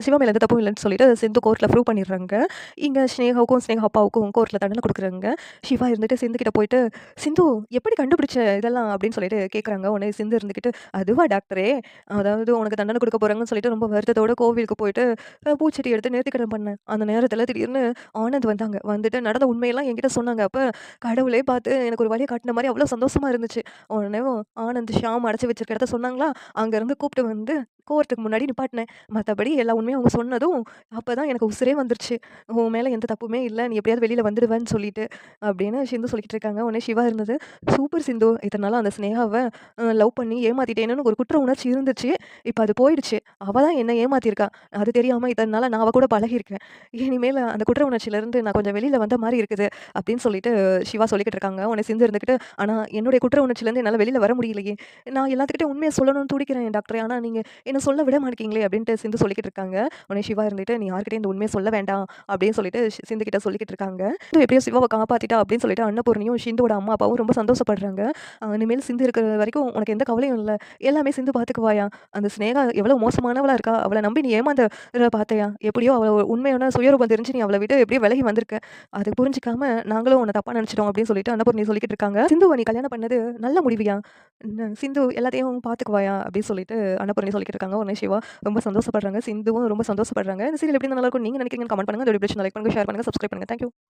சிவா மேலே எந்த தப்பும் சொல்லிட்டு சிந்து கோர்ட்டில் ப்ரூவ் பண்ணிடுறாங்க. இங்கே ஸ்னேகாவுக்கும், ஸ்னேகா அப்பாவுக்கும் கோர்ட்டில் தண்டனை கொடுக்குறாங்க சிவா இருந்துட்டு சிந்து கிட்ட போயிட்டு, "சிந்து எப்படி கண்டுபிடிச்ச இதெல்லாம்?" அப்படின்னு சொல்லிட்டு கேட்குறாங்க. உடனே சிந்து இருந்துக்கிட்டு "அதுவா டாக்டரே, அதாவது உனக்கு தண்டனை கொடுக்க போகிறாங்கன்னு சொல்லிட்டு ரொம்ப வருத்தத்தோட கோவிலுக்கு போயிட்டு பூச்செடி எடுத்து நேர்த்திக்கடன் பண்ணேன். அந்த நேரத்தில் திடீர்னு ஆனந்த் வந்தாங்க. வந்துட்டு நடந்த உண்மையெல்லாம் என்கிட்ட சொன்னாங்க. அப்போ கடவுளே பார்த்து எனக்கு ஒரு வழியை காட்டின மாதிரி அவ்வளோ சந்தோஷமாக இருந்துச்சு. உடனே ஆனந்த், ஷாம் அடைச்சி வச்சிருக்க இடத்த சொன்னாங்களா, அங்கேருந்து கூப்பிட்டு வந்து கோர்ட்டுக்கு முன்னாடி நிப்பாட்டினேன். மற்றபடி எல்லா உண்மையும் அவங்க சொன்னதும், அப்பதான் எனக்கு உசுரே வந்துருச்சு. உன் மேலே எந்த தப்புமே இல்லை நீ எப்படியாவது வெளியில் வந்துடுவேன்னு சொல்லிட்டு, அப்படின்னு சிந்து சொல்லிட்டு இருக்காங்க. உடனே சிவா இருந்தது, "சூப்பர் சிந்து. இதனால அந்த ஸ்னேகாவை லவ் பண்ணி ஏமாத்திட்டேன்னு ஒரு குற்ற உணர்ச்சி இருந்துச்சு. இப்போ அது போயிடுச்சு. அவள் தான் என்ன ஏமாத்திருக்கா அது தெரியாமல் இதனால் நான் அவள் கூட பழகியிருக்கேன். இனிமேல் அந்த குற்ற உணர்ச்சியிலேருந்து நான் கொஞ்சம் வெளியில் வந்த மாதிரி இருக்குது." அப்படின்னு சொல்லிட்டு சிவா சொல்லிக்கிட்டு இருக்காங்க. உடனே சிந்து இருந்துக்கிட்டு ஆனால் என்னுடைய குற்ற உணர்ச்சியிலேருந்து என்னால் வெளியில் வர முடியலையே. நான் எல்லாத்துக்கிட்டே உண்மையை சொல்லணும்னு துடிக்கிறேன் டாக்டர் ஆனால் நீங்கள் என்ன சொல்ல விட மாட்டேங்களே அப்படின்ட்டு சிந்து சொல்லிக்கிட்டு இருக்காங்க. உடனே சிவா இருந்துட்டு, "நீ யார்கிட்டயும் இந்த உண்மையை சொல்ல வேண்டாம்." அப்படின்னு சொல்லிட்டு சி சிந்து கிட்ட சொல்லிக்கிட்டு இருக்காங்க. சிந்து எப்படியோ சிவாவை காப்பாற்றிட்டா அப்படின்னு சொல்லிட்டு அன்னபூர்ணியும், சிந்துவோட அம்மா, அப்பாவும் ரொம்ப சந்தோஷப்படுறாங்க. இனிமேல் சிந்து இருக்கிற வரைக்கும் உனக்கு எந்த கவலையும் இல்லை எல்லாமே சிந்து பார்த்துக்குவாயா? அந்த ஸ்னேகா எவ்வளோ மோசமானவளாக இருக்கா. அவளை நம்பி நீ ஏமாந்த பார்த்தையா எப்படியோ அவ உண்மையான சுயரூபம் தெரிஞ்சு நீ அவளை விட்டு எப்படியோ விலகி வந்திருக்க. அது புரிஞ்சுக்காம நாங்களும் உன்னை தப்பா நினச்சிட்டோம் அப்படின்னு சொல்லிட்டு அன்னபூர்ணி சொல்லிக்கிட்டு இருக்காங்க. சிந்துவை நீ கல்யாணம் பண்ணது நல்ல முடிவியா சிந்து எல்லாத்தையும் பார்த்துக்குவாயா?" அப்படின்னு சொல்லிட்டு அன்னபூர்ணி சொல்லிக்கிட்டு இருக்காங்க. உடனே சிவா ரொம்ப சந்தோஷப்படுறாங்க. சிந்துவும் ரொம்ப சந்தோஷப்படுறாங்க. இந்த சீரியல் எப்படி நல்லா இருக்கும் நீங்கள் நினைக்கிறீங்க கமெண்ட் பண்ணுங்கள் இந்த வீடியோ லைக் பண்ணுங்கள் ஷேர் பண்ணுங்கள் சப்ஸ்கிரைப் பண்ணுங்கள் தேங்க்யூ